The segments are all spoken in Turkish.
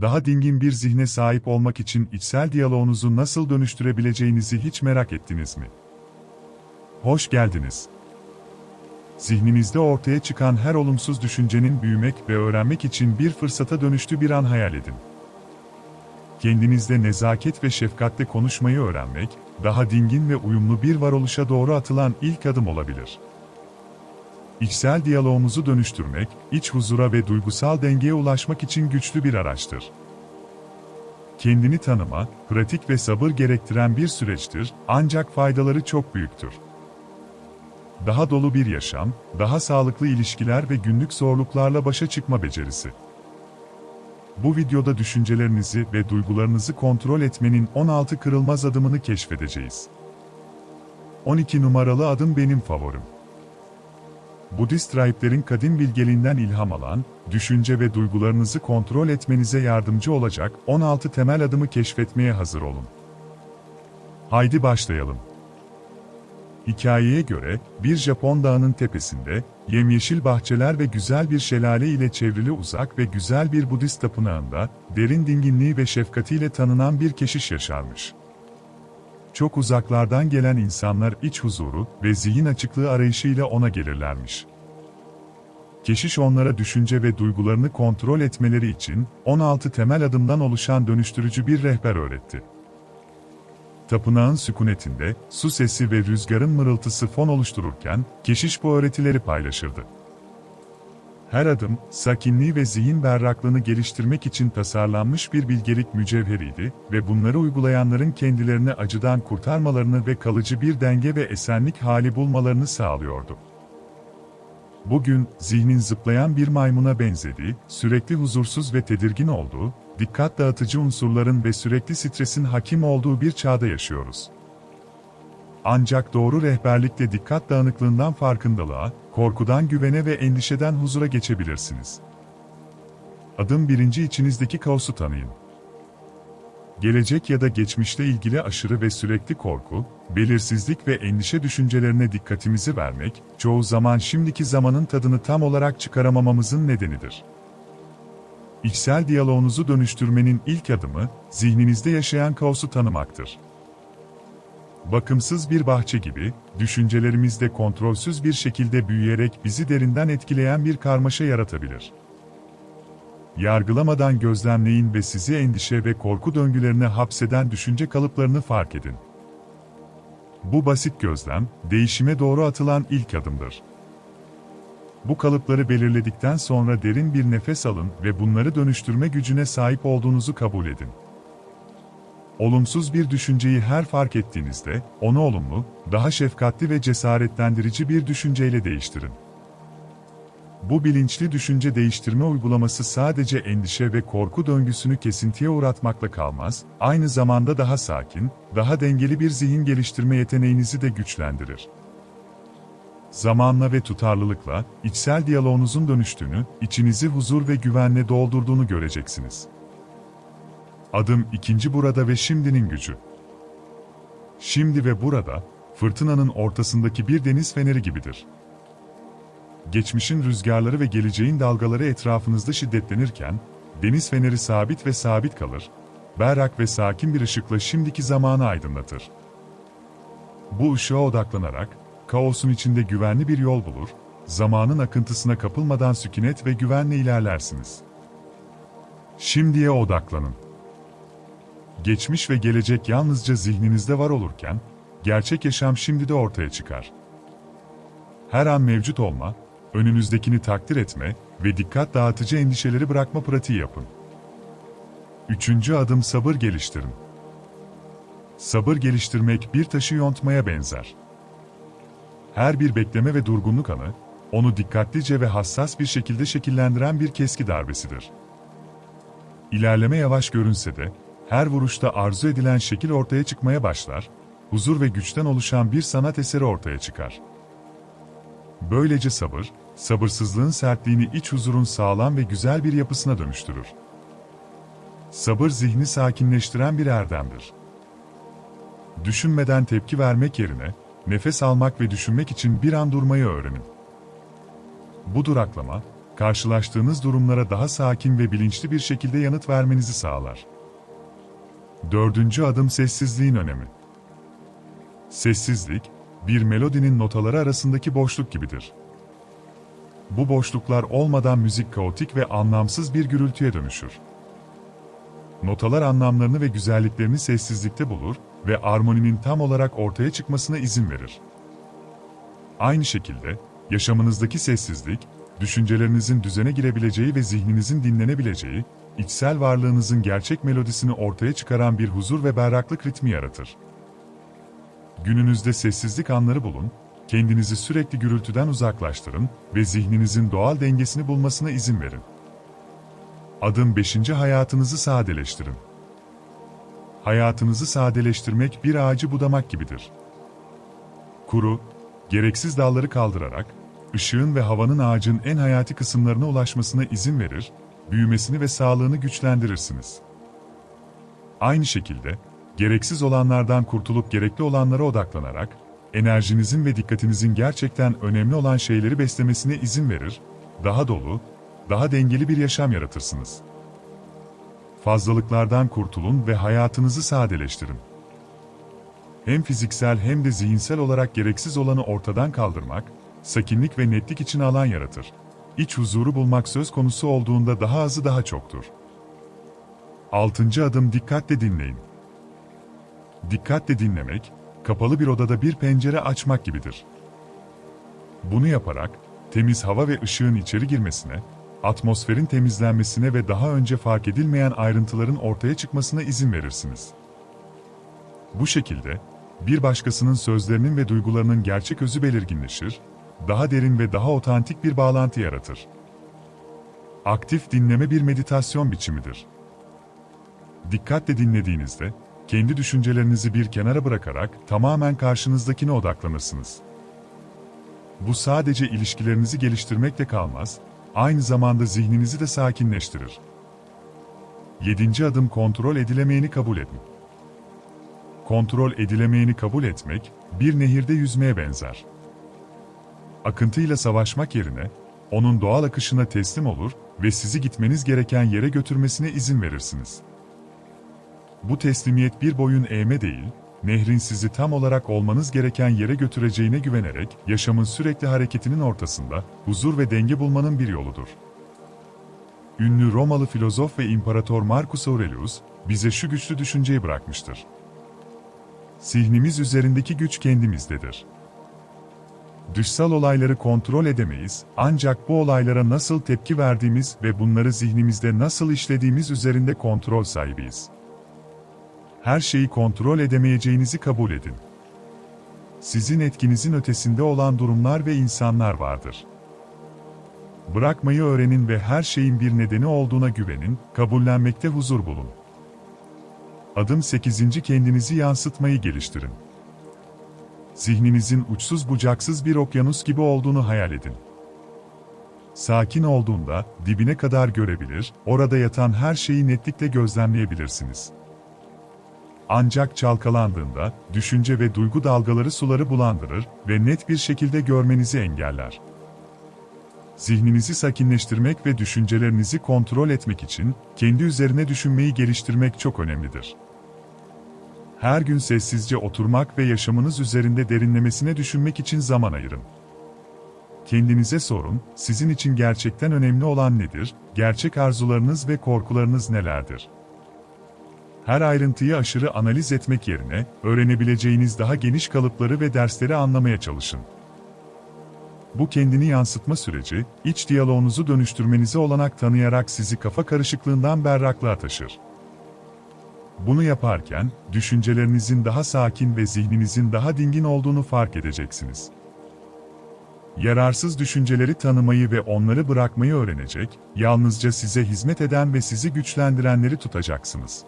Daha dingin bir zihne sahip olmak için içsel diyaloğunuzu nasıl dönüştürebileceğinizi hiç merak ettiniz mi? Hoş geldiniz. Zihninizde ortaya çıkan her olumsuz düşüncenin büyümek ve öğrenmek için bir fırsata dönüştüğü bir an hayal edin. Kendinizde nezaket ve şefkatle konuşmayı öğrenmek, daha dingin ve uyumlu bir varoluşa doğru atılan ilk adım olabilir. İçsel diyaloğumuzu dönüştürmek, iç huzura ve duygusal dengeye ulaşmak için güçlü bir araçtır. Kendini tanıma, pratik ve sabır gerektiren bir süreçtir, ancak faydaları çok büyüktür. Daha dolu bir yaşam, daha sağlıklı ilişkiler ve günlük zorluklarla başa çıkma becerisi. Bu videoda düşüncelerinizi ve duygularınızı kontrol etmenin 16 kırılmaz adımını keşfedeceğiz. 12 numaralı adım benim favorim. Budist rahiplerin kadim bilgeliğinden ilham alan, düşünce ve duygularınızı kontrol etmenize yardımcı olacak 16 temel adımı keşfetmeye hazır olun. Haydi başlayalım. Hikayeye göre, bir Japon dağının tepesinde, yemyeşil bahçeler ve güzel bir şelale ile çevrili uzak ve güzel bir Budist tapınağında, derin dinginliği ve şefkatiyle tanınan bir keşiş yaşarmış. Çok uzaklardan gelen insanlar iç huzuru ve zihin açıklığı arayışıyla ona gelirlermiş. Keşiş onlara düşünce ve duygularını kontrol etmeleri için 16 temel adımdan oluşan dönüştürücü bir rehber öğretti. Tapınağın sükunetinde, su sesi ve rüzgarın mırıltısı fon oluştururken, keşiş bu öğretileri paylaşırdı. Her adım, sakinliği ve zihin berraklığını geliştirmek için tasarlanmış bir bilgelik mücevheriydi ve bunları uygulayanların kendilerini acıdan kurtarmalarını ve kalıcı bir denge ve esenlik hali bulmalarını sağlıyordu. Bugün, zihnin zıplayan bir maymuna benzediği, sürekli huzursuz ve tedirgin olduğu, dikkat dağıtıcı unsurların ve sürekli stresin hakim olduğu bir çağda yaşıyoruz. Ancak doğru rehberlikle dikkat dağınıklığından farkındalığa, korkudan güvene ve endişeden huzura geçebilirsiniz. Adım birinci içinizdeki kaosu tanıyın. Gelecek ya da geçmişle ilgili aşırı ve sürekli korku, belirsizlik ve endişe düşüncelerine dikkatimizi vermek, çoğu zaman şimdiki zamanın tadını tam olarak çıkaramamamızın nedenidir. İçsel diyaloğunuzu dönüştürmenin ilk adımı, zihninizde yaşayan kaosu tanımaktır. Bakımsız bir bahçe gibi, düşüncelerimizde kontrolsüz bir şekilde büyüyerek bizi derinden etkileyen bir karmaşa yaratabilir. Yargılamadan gözlemleyin ve sizi endişe ve korku döngülerine hapseden düşünce kalıplarını fark edin. Bu basit gözlem, değişime doğru atılan ilk adımdır. Bu kalıpları belirledikten sonra derin bir nefes alın ve bunları dönüştürme gücüne sahip olduğunuzu kabul edin. Olumsuz bir düşünceyi her fark ettiğinizde, onu olumlu, daha şefkatli ve cesaretlendirici bir düşünceyle değiştirin. Bu bilinçli düşünce değiştirme uygulaması sadece endişe ve korku döngüsünü kesintiye uğratmakla kalmaz, aynı zamanda daha sakin, daha dengeli bir zihin geliştirme yeteneğinizi de güçlendirir. Zamanla ve tutarlılıkla, içsel diyaloğunuzun dönüştüğünü, içinizi huzur ve güvenle doldurduğunu göreceksiniz. Adım ikinci burada ve şimdinin gücü. Şimdi ve burada, fırtınanın ortasındaki bir deniz feneri gibidir. Geçmişin rüzgarları ve geleceğin dalgaları etrafınızda şiddetlenirken, deniz feneri sabit ve sabit kalır, berrak ve sakin bir ışıkla şimdiki zamanı aydınlatır. Bu ışığa odaklanarak, kaosun içinde güvenli bir yol bulur, zamanın akıntısına kapılmadan sükunet ve güvenle ilerlersiniz. Şimdiye odaklanın. Geçmiş ve gelecek yalnızca zihninizde var olurken, gerçek yaşam şimdi de ortaya çıkar. Her an mevcut olma, önünüzdekini takdir etme ve dikkat dağıtıcı endişeleri bırakma pratiği yapın. Üçüncü adım sabır geliştirin. Sabır geliştirmek bir taşı yontmaya benzer. Her bir bekleme ve durgunluk anı, onu dikkatlice ve hassas bir şekilde şekillendiren bir keski darbesidir. İlerleme yavaş görünse de, her vuruşta arzu edilen şekil ortaya çıkmaya başlar, huzur ve güçten oluşan bir sanat eseri ortaya çıkar. Böylece sabır, sabırsızlığın sertliğini iç huzurun sağlam ve güzel bir yapısına dönüştürür. Sabır zihni sakinleştiren bir erdemdir. Düşünmeden tepki vermek yerine, nefes almak ve düşünmek için bir an durmayı öğrenin. Bu duraklama, karşılaştığınız durumlara daha sakin ve bilinçli bir şekilde yanıt vermenizi sağlar. Dördüncü adım sessizliğin önemi. Sessizlik, bir melodinin notaları arasındaki boşluk gibidir. Bu boşluklar olmadan müzik kaotik ve anlamsız bir gürültüye dönüşür. Notalar anlamlarını ve güzelliklerini sessizlikte bulur ve armoninin tam olarak ortaya çıkmasına izin verir. Aynı şekilde, yaşamınızdaki sessizlik, düşüncelerinizin düzene girebileceği ve zihninizin dinlenebileceği, içsel varlığınızın gerçek melodisini ortaya çıkaran bir huzur ve berraklık ritmi yaratır. Gününüzde sessizlik anları bulun, kendinizi sürekli gürültüden uzaklaştırın ve zihninizin doğal dengesini bulmasına izin verin. Adım 5. Hayatınızı sadeleştirin. Hayatınızı sadeleştirmek bir ağacı budamak gibidir. Kuru, gereksiz dalları kaldırarak, ışığın ve havanın ağacın en hayati kısımlarına ulaşmasına izin verir, büyümesini ve sağlığını güçlendirirsiniz. Aynı şekilde, gereksiz olanlardan kurtulup gerekli olanlara odaklanarak, enerjinizin ve dikkatinizin gerçekten önemli olan şeyleri beslemesine izin verir, daha dolu, daha dengeli bir yaşam yaratırsınız. Fazlalıklardan kurtulun ve hayatınızı sadeleştirin. Hem fiziksel hem de zihinsel olarak gereksiz olanı ortadan kaldırmak, sakinlik ve netlik için alan yaratır. İç huzuru bulmak söz konusu olduğunda daha azı daha çoktur. Altıncı adım dikkatle dinleyin. Dikkatle dinlemek, kapalı bir odada bir pencere açmak gibidir. Bunu yaparak, temiz hava ve ışığın içeri girmesine, atmosferin temizlenmesine ve daha önce fark edilmeyen ayrıntıların ortaya çıkmasına izin verirsiniz. Bu şekilde, bir başkasının sözlerinin ve duygularının gerçek özü belirginleşir, daha derin ve daha otantik bir bağlantı yaratır. Aktif dinleme bir meditasyon biçimidir. Dikkatle dinlediğinizde, kendi düşüncelerinizi bir kenara bırakarak tamamen karşınızdakine odaklanırsınız. Bu sadece ilişkilerinizi geliştirmekle kalmaz, aynı zamanda zihninizi de sakinleştirir. Yedinci adım kontrol edilemeyeni kabul edin. Kontrol edilemeyeni kabul etmek, bir nehirde yüzmeye benzer. Akıntıyla savaşmak yerine, onun doğal akışına teslim olur ve sizi gitmeniz gereken yere götürmesine izin verirsiniz. Bu teslimiyet bir boyun eğme değil, nehrin sizi tam olarak olmanız gereken yere götüreceğine güvenerek, yaşamın sürekli hareketinin ortasında, huzur ve denge bulmanın bir yoludur. Ünlü Romalı filozof ve imparator Marcus Aurelius, bize şu güçlü düşünceyi bırakmıştır. Zihnimiz üzerindeki güç kendimizdedir. Dışsal olayları kontrol edemeyiz, ancak bu olaylara nasıl tepki verdiğimiz ve bunları zihnimizde nasıl işlediğimiz üzerinde kontrol sahibiyiz her şeyi kontrol edemeyeceğinizi kabul edin. Sizin etkinizin ötesinde olan durumlar ve insanlar vardır. Bırakmayı öğrenin ve her şeyin bir nedeni olduğuna güvenin, kabullenmekte huzur bulun. Adım 8. Kendinizi yansıtmayı geliştirin. Zihninizin uçsuz bucaksız bir okyanus gibi olduğunu hayal edin. Sakin olduğunda dibine kadar görebilir, orada yatan her şeyi netlikle gözlemleyebilirsiniz. Ancak çalkalandığında, düşünce ve duygu dalgaları suları bulandırır ve net bir şekilde görmenizi engeller. Zihninizi sakinleştirmek ve düşüncelerinizi kontrol etmek için, kendi üzerine düşünmeyi geliştirmek çok önemlidir. Her gün sessizce oturmak ve yaşamınız üzerinde derinlemesine düşünmek için zaman ayırın. Kendinize sorun, sizin için gerçekten önemli olan nedir, gerçek arzularınız ve korkularınız nelerdir? her ayrıntıyı aşırı analiz etmek yerine, öğrenebileceğiniz daha geniş kalıpları ve dersleri anlamaya çalışın. Bu kendini yansıtma süreci, iç diyaloğunuzu dönüştürmenize olanak tanıyarak sizi kafa karışıklığından berraklığa taşır. Bunu yaparken, düşüncelerinizin daha sakin ve zihninizin daha dingin olduğunu fark edeceksiniz. Yararsız düşünceleri tanımayı ve onları bırakmayı öğrenecek, yalnızca size hizmet eden ve sizi güçlendirenleri tutacaksınız.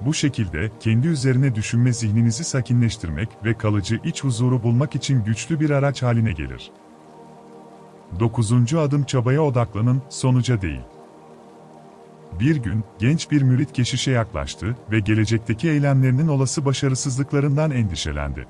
Bu şekilde kendi üzerine düşünme zihninizi sakinleştirmek ve kalıcı iç huzuru bulmak için güçlü bir araç haline gelir. Dokuzuncu adım çabaya odaklanın, sonuca değil. Bir gün, genç bir mürit keşişe yaklaştı ve gelecekteki eylemlerinin olası başarısızlıklarından endişelendi.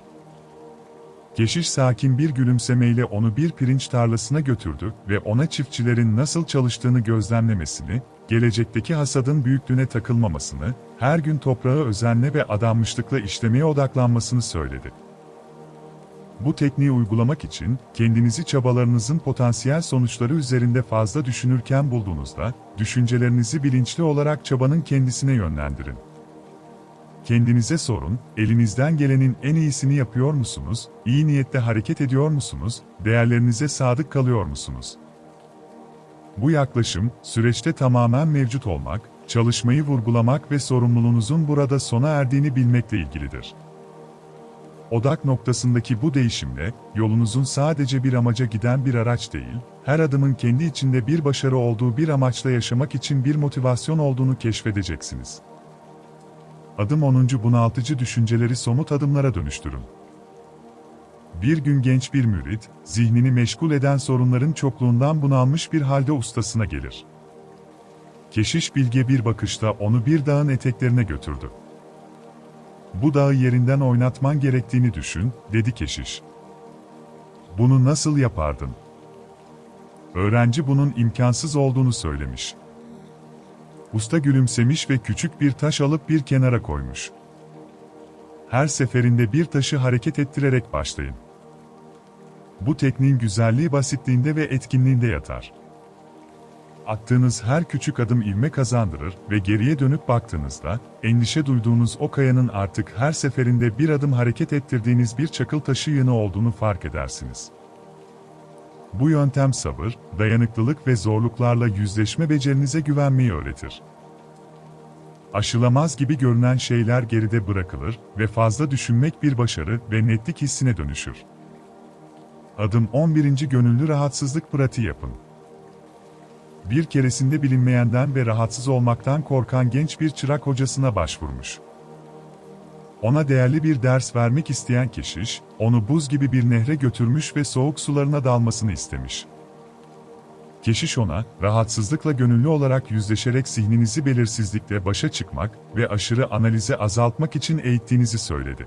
Keşiş sakin bir gülümsemeyle onu bir pirinç tarlasına götürdü ve ona çiftçilerin nasıl çalıştığını gözlemlemesini, gelecekteki hasadın büyüklüğüne takılmamasını, her gün toprağı özenle ve adanmışlıkla işlemeye odaklanmasını söyledi. Bu tekniği uygulamak için, kendinizi çabalarınızın potansiyel sonuçları üzerinde fazla düşünürken bulduğunuzda, düşüncelerinizi bilinçli olarak çabanın kendisine yönlendirin. Kendinize sorun, elinizden gelenin en iyisini yapıyor musunuz, iyi niyetle hareket ediyor musunuz, değerlerinize sadık kalıyor musunuz? Bu yaklaşım, süreçte tamamen mevcut olmak, çalışmayı vurgulamak ve sorumluluğunuzun burada sona erdiğini bilmekle ilgilidir. Odak noktasındaki bu değişimle, yolunuzun sadece bir amaca giden bir araç değil, her adımın kendi içinde bir başarı olduğu bir amaçla yaşamak için bir motivasyon olduğunu keşfedeceksiniz. Adım 10. Bunaltıcı düşünceleri somut adımlara dönüştürün. Bir gün genç bir mürit, zihnini meşgul eden sorunların çokluğundan bunalmış bir halde ustasına gelir. Keşiş bilge bir bakışta onu bir dağın eteklerine götürdü. Bu dağı yerinden oynatman gerektiğini düşün, dedi keşiş. Bunu nasıl yapardın? Öğrenci bunun imkansız olduğunu söylemiş. Usta gülümsemiş ve küçük bir taş alıp bir kenara koymuş. Her seferinde bir taşı hareket ettirerek başlayın. Bu tekniğin güzelliği basitliğinde ve etkinliğinde yatar. Attığınız her küçük adım ivme kazandırır ve geriye dönüp baktığınızda, endişe duyduğunuz o kayanın artık her seferinde bir adım hareket ettirdiğiniz bir çakıl taşı yığını olduğunu fark edersiniz. Bu yöntem sabır, dayanıklılık ve zorluklarla yüzleşme becerinize güvenmeyi öğretir. Aşılamaz gibi görünen şeyler geride bırakılır ve fazla düşünmek bir başarı ve netlik hissine dönüşür. Adım 11. Gönüllü rahatsızlık pratiği yapın. Bir keresinde bilinmeyenden ve rahatsız olmaktan korkan genç bir çırak hocasına başvurmuş. Ona değerli bir ders vermek isteyen keşiş, onu buz gibi bir nehre götürmüş ve soğuk sularına dalmasını istemiş. Keşiş ona, rahatsızlıkla gönüllü olarak yüzleşerek zihninizi belirsizlikle başa çıkmak ve aşırı analize azaltmak için eğittiğinizi söyledi.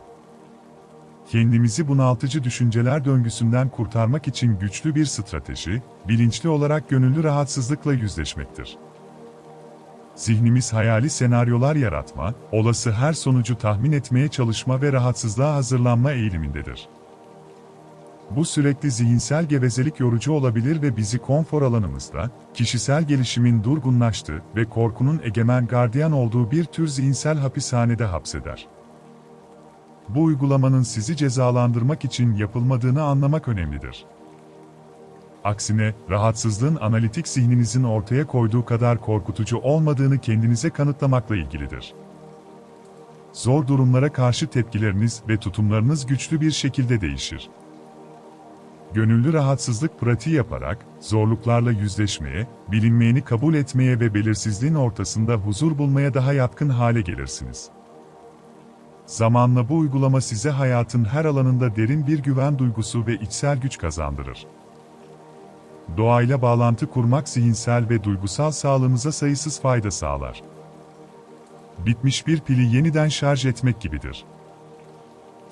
Kendimizi bunaltıcı düşünceler döngüsünden kurtarmak için güçlü bir strateji, bilinçli olarak gönüllü rahatsızlıkla yüzleşmektir. Zihnimiz hayali senaryolar yaratma, olası her sonucu tahmin etmeye çalışma ve rahatsızlığa hazırlanma eğilimindedir. Bu sürekli zihinsel gevezelik yorucu olabilir ve bizi konfor alanımızda, kişisel gelişimin durgunlaştığı ve korkunun egemen gardiyan olduğu bir tür zihinsel hapishanede hapseder. Bu uygulamanın sizi cezalandırmak için yapılmadığını anlamak önemlidir. Aksine, rahatsızlığın analitik zihninizin ortaya koyduğu kadar korkutucu olmadığını kendinize kanıtlamakla ilgilidir. Zor durumlara karşı tepkileriniz ve tutumlarınız güçlü bir şekilde değişir. Gönüllü rahatsızlık pratiği yaparak, zorluklarla yüzleşmeye, bilinmeyeni kabul etmeye ve belirsizliğin ortasında huzur bulmaya daha yatkın hale gelirsiniz. Zamanla bu uygulama size hayatın her alanında derin bir güven duygusu ve içsel güç kazandırır. Doğayla bağlantı kurmak zihinsel ve duygusal sağlığınıza sayısız fayda sağlar. Bitmiş bir pili yeniden şarj etmek gibidir.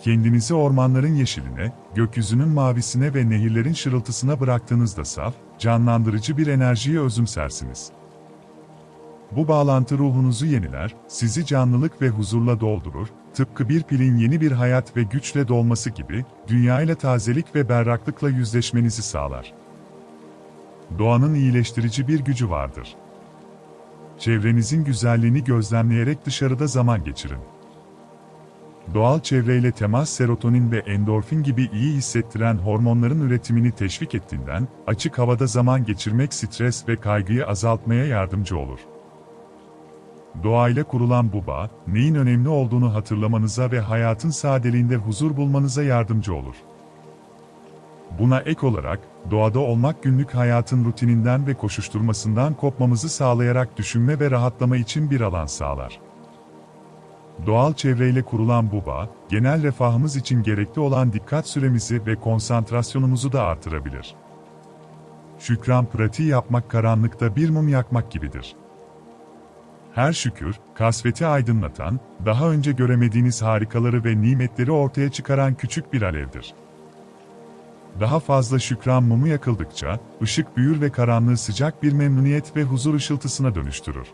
Kendinizi ormanların yeşiline, gökyüzünün mavisine ve nehirlerin şırıltısına bıraktığınızda saf, canlandırıcı bir enerjiye özümsersiniz. Bu bağlantı ruhunuzu yeniler, sizi canlılık ve huzurla doldurur, tıpkı bir pilin yeni bir hayat ve güçle dolması gibi, dünyayla tazelik ve berraklıkla yüzleşmenizi sağlar. Doğanın iyileştirici bir gücü vardır. Çevrenizin güzelliğini gözlemleyerek dışarıda zaman geçirin. Doğal çevreyle temas serotonin ve endorfin gibi iyi hissettiren hormonların üretimini teşvik ettiğinden, açık havada zaman geçirmek stres ve kaygıyı azaltmaya yardımcı olur. Doğayla kurulan bu bağ, neyin önemli olduğunu hatırlamanıza ve hayatın sadeliğinde huzur bulmanıza yardımcı olur. Buna ek olarak, doğada olmak günlük hayatın rutininden ve koşuşturmasından kopmamızı sağlayarak düşünme ve rahatlama için bir alan sağlar. Doğal çevreyle kurulan bu bağ, genel refahımız için gerekli olan dikkat süremizi ve konsantrasyonumuzu da artırabilir. Şükran pratiği yapmak karanlıkta bir mum yakmak gibidir. Her şükür, kasveti aydınlatan, daha önce göremediğiniz harikaları ve nimetleri ortaya çıkaran küçük bir alevdir. Daha fazla şükran mumu yakıldıkça, ışık büyür ve karanlığı sıcak bir memnuniyet ve huzur ışıltısına dönüştürür.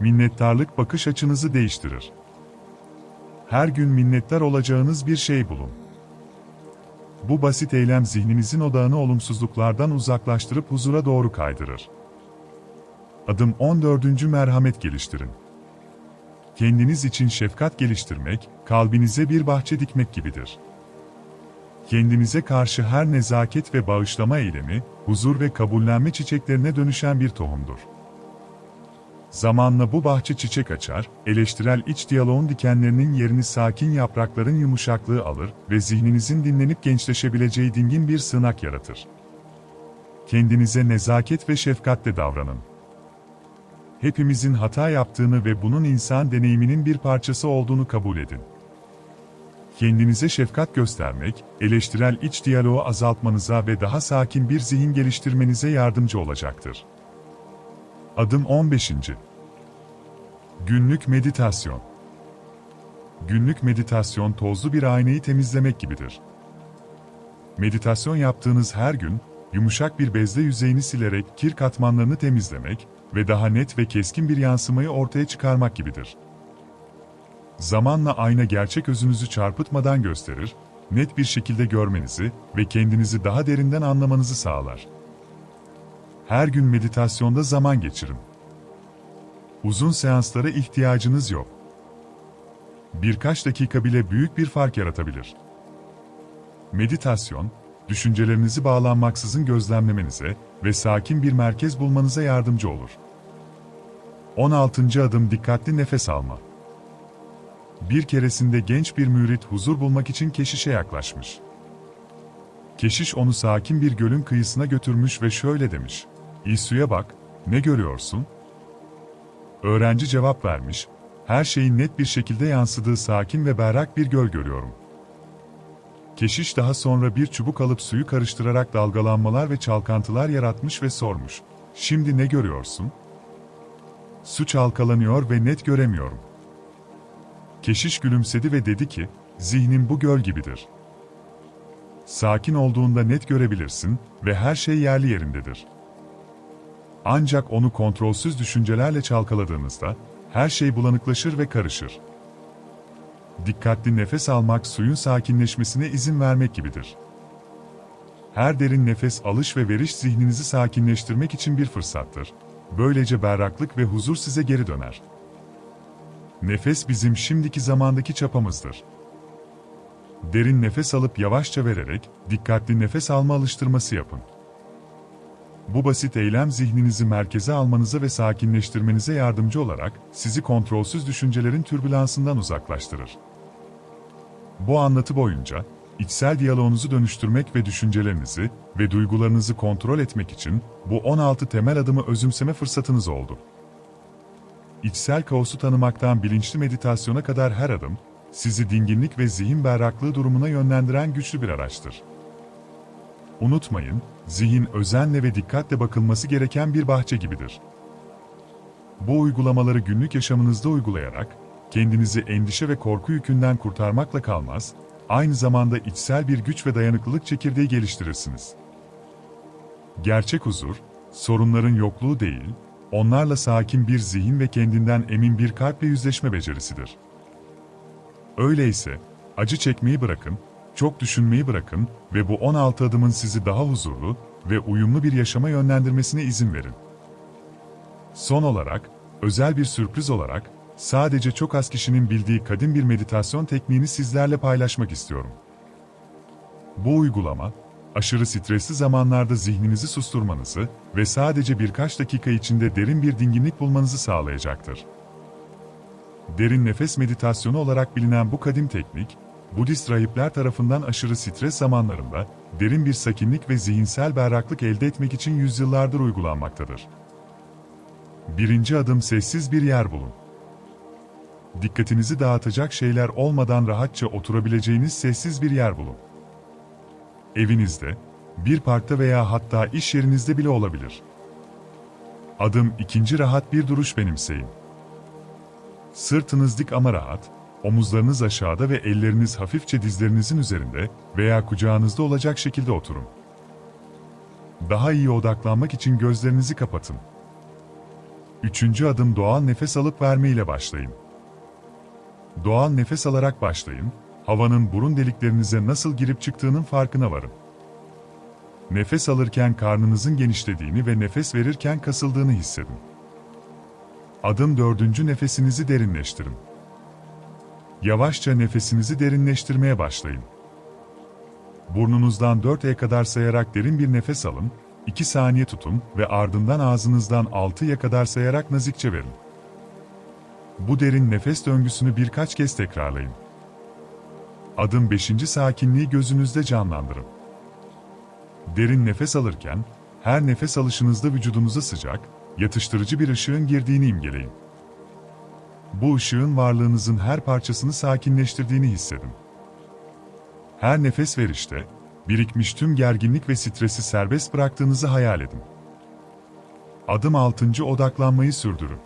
Minnettarlık bakış açınızı değiştirir. Her gün minnettar olacağınız bir şey bulun. Bu basit eylem zihninizin odağını olumsuzluklardan uzaklaştırıp huzura doğru kaydırır. Adım 14. Merhamet geliştirin. Kendiniz için şefkat geliştirmek, kalbinize bir bahçe dikmek gibidir. Kendinize karşı her nezaket ve bağışlama eylemi, huzur ve kabullenme çiçeklerine dönüşen bir tohumdur. Zamanla bu bahçe çiçek açar, eleştirel iç diyaloğun dikenlerinin yerini sakin yaprakların yumuşaklığı alır ve zihninizin dinlenip gençleşebileceği dingin bir sığınak yaratır. Kendinize nezaket ve şefkatle davranın. Hepimizin hata yaptığını ve bunun insan deneyiminin bir parçası olduğunu kabul edin. Kendinize şefkat göstermek, eleştirel iç diyaloğu azaltmanıza ve daha sakin bir zihin geliştirmenize yardımcı olacaktır. Adım 15. Günlük meditasyon. Günlük meditasyon tozlu bir aynayı temizlemek gibidir. Meditasyon yaptığınız her gün, yumuşak bir bezle yüzeyini silerek kir katmanlarını temizlemek ve daha net ve keskin bir yansımayı ortaya çıkarmak gibidir. Zamanla ayna gerçek özünüzü çarpıtmadan gösterir, net bir şekilde görmenizi ve kendinizi daha derinden anlamanızı sağlar. Her gün meditasyonda zaman geçirin. Uzun seanslara ihtiyacınız yok. Birkaç dakika bile büyük bir fark yaratabilir. Meditasyon, düşüncelerinizi bağlanmaksızın gözlemlemenize ve sakin bir merkez bulmanıza yardımcı olur. 16. adım dikkatli nefes alma. Bir keresinde genç bir mürit huzur bulmak için keşişe yaklaşmış. Keşiş onu sakin bir gölün kıyısına götürmüş ve şöyle demiş. İyi suya bak, ne görüyorsun? Öğrenci cevap vermiş, her şeyin net bir şekilde yansıdığı sakin ve berrak bir göl görüyorum. Keşiş daha sonra bir çubuk alıp suyu karıştırarak dalgalanmalar ve çalkantılar yaratmış ve sormuş. Şimdi ne görüyorsun? Su çalkalanıyor ve net göremiyorum. Keşiş gülümsedi ve dedi ki, zihnin bu göl gibidir. Sakin olduğunda net görebilirsin ve her şey yerli yerindedir. Ancak onu kontrolsüz düşüncelerle çalkaladığınızda, her şey bulanıklaşır ve karışır. Dikkatli nefes almak suyun sakinleşmesine izin vermek gibidir. Her derin nefes alış ve veriş zihninizi sakinleştirmek için bir fırsattır. Böylece berraklık ve huzur size geri döner. Nefes bizim şimdiki zamandaki çapamızdır. Derin nefes alıp yavaşça vererek, dikkatli nefes alma alıştırması yapın. Bu basit eylem zihninizi merkeze almanıza ve sakinleştirmenize yardımcı olarak, sizi kontrolsüz düşüncelerin türbülansından uzaklaştırır. Bu anlatı boyunca, içsel diyaloğunuzu dönüştürmek ve düşüncelerinizi ve duygularınızı kontrol etmek için bu 16 temel adımı özümseme fırsatınız oldu. İçsel kaosu tanımaktan bilinçli meditasyona kadar her adım, sizi dinginlik ve zihin berraklığı durumuna yönlendiren güçlü bir araçtır. Unutmayın, zihin özenle ve dikkatle bakılması gereken bir bahçe gibidir. Bu uygulamaları günlük yaşamınızda uygulayarak, kendinizi endişe ve korku yükünden kurtarmakla kalmaz, aynı zamanda içsel bir güç ve dayanıklılık çekirdeği geliştirirsiniz. Gerçek huzur, sorunların yokluğu değil, onlarla sakin bir zihin ve kendinden emin bir kalple yüzleşme becerisidir. Öyleyse, acı çekmeyi bırakın, çok düşünmeyi bırakın ve bu 16 adımın sizi daha huzurlu ve uyumlu bir yaşama yönlendirmesine izin verin. Son olarak, özel bir sürpriz olarak, sadece çok az kişinin bildiği kadim bir meditasyon tekniğini sizlerle paylaşmak istiyorum. Bu uygulama, aşırı stresli zamanlarda zihninizi susturmanızı ve sadece birkaç dakika içinde derin bir dinginlik bulmanızı sağlayacaktır. Derin nefes meditasyonu olarak bilinen bu kadim teknik, Budist rahipler tarafından aşırı stres zamanlarında derin bir sakinlik ve zihinsel berraklık elde etmek için yüzyıllardır uygulanmaktadır. Birinci adım sessiz bir yer bulun. Dikkatinizi dağıtacak şeyler olmadan rahatça oturabileceğiniz sessiz bir yer bulun. Evinizde, bir parkta veya hatta iş yerinizde bile olabilir. Adım ikinci rahat bir duruş benimseyin. Sırtınız dik ama rahat, Omuzlarınız aşağıda ve elleriniz hafifçe dizlerinizin üzerinde veya kucağınızda olacak şekilde oturun. Daha iyi odaklanmak için gözlerinizi kapatın. Üçüncü adım doğal nefes alıp verme ile başlayın. Doğal nefes alarak başlayın, havanın burun deliklerinize nasıl girip çıktığının farkına varın. Nefes alırken karnınızın genişlediğini ve nefes verirken kasıldığını hissedin. Adım dördüncü nefesinizi derinleştirin. Yavaşça nefesinizi derinleştirmeye başlayın. Burnunuzdan 4'e kadar sayarak derin bir nefes alın, 2 saniye tutun ve ardından ağzınızdan 6'ya kadar sayarak nazikçe verin. Bu derin nefes döngüsünü birkaç kez tekrarlayın. Adım 5. sakinliği gözünüzde canlandırın. Derin nefes alırken, her nefes alışınızda vücudunuza sıcak, yatıştırıcı bir ışığın girdiğini imgeleyin. Bu ışığın varlığınızın her parçasını sakinleştirdiğini hissedin. Her nefes verişte, birikmiş tüm gerginlik ve stresi serbest bıraktığınızı hayal edin. Adım 6. Odaklanmayı sürdürün.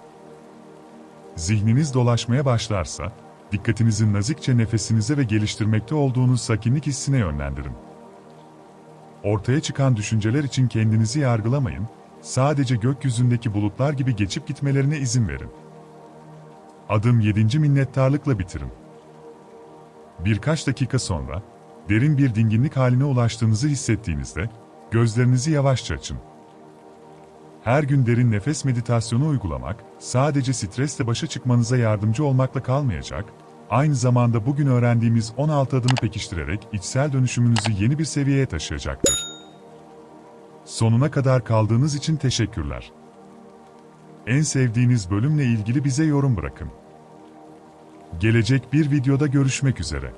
Zihniniz dolaşmaya başlarsa, dikkatinizi nazikçe nefesinize ve geliştirmekte olduğunuz sakinlik hissine yönlendirin. Ortaya çıkan düşünceler için kendinizi yargılamayın, sadece gökyüzündeki bulutlar gibi geçip gitmelerine izin verin. Adım 7. minnettarlıkla bitirin. Birkaç dakika sonra, derin bir dinginlik haline ulaştığınızı hissettiğinizde, gözlerinizi yavaşça açın. Her gün derin nefes meditasyonu uygulamak, sadece stresle başa çıkmanıza yardımcı olmakla kalmayacak, aynı zamanda bugün öğrendiğimiz 16 adımı pekiştirerek içsel dönüşümünüzü yeni bir seviyeye taşıyacaktır. Sonuna kadar kaldığınız için teşekkürler. En sevdiğiniz bölümle ilgili bize yorum bırakın. Gelecek bir videoda görüşmek üzere.